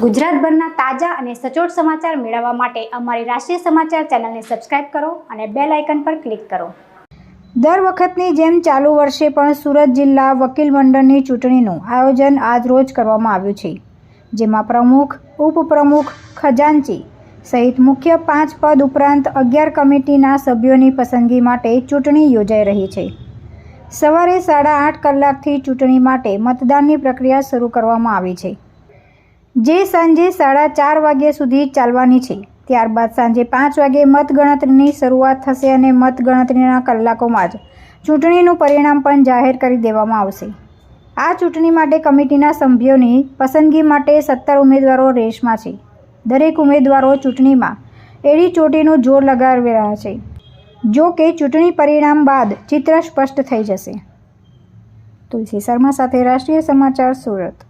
ગુજરાતભરના તાજા અને સચોટ સમાચાર મેળવવા માટે અમારી રાષ્ટ્રીય સમાચાર ચેનલને સબસ્ક્રાઇબ કરો અને બેલ આઇકન પર ક્લિક કરો. દર વખતની જેમ ચાલુ વર્ષે પણ સુરત જિલ્લા વકીલ મંડળની ચૂંટણીનું આયોજન આજ રોજ કરવામાં આવ્યું છે, જેમાં પ્રમુખ, ઉપપ્રમુખ, ખજાનચી સહિત મુખ્ય પાંચ પદ ઉપરાંત અગિયાર કમિટીના સભ્યોની પસંદગી માટે ચૂંટણી યોજાઈ રહી છે. સવારે સાડા આઠ કલાકથી ચૂંટણી માટે મતદાનની પ્રક્રિયા શરૂ કરવામાં આવી છે. જે સાંજે સાડા ચાર વાગ્યા સુધી ચાલવાની છે. ત્યારબાદ સાંજે પાંચ વાગે મતગણતરીની શરૂઆત થશે અને મતગણતરીના કલાકોમાં જ ચૂંટણીનું પરિણામ પણ જાહેર કરી દેવામાં આવશે. આ ચૂંટણી માટે કમિટીના સભ્યોની પસંદગી માટે સત્તર ઉમેદવારો રેસમાં છે. દરેક ઉમેદવારો ચૂંટણીમાં એડી ચોટીનું જોર લગાવી રહ્યા છે. જો કે ચૂંટણી પરિણામ બાદ ચિત્ર સ્પષ્ટ થઈ જશે. તુલસી શર્મા સાથે રાષ્ટ્રીય સમાચાર સુરત.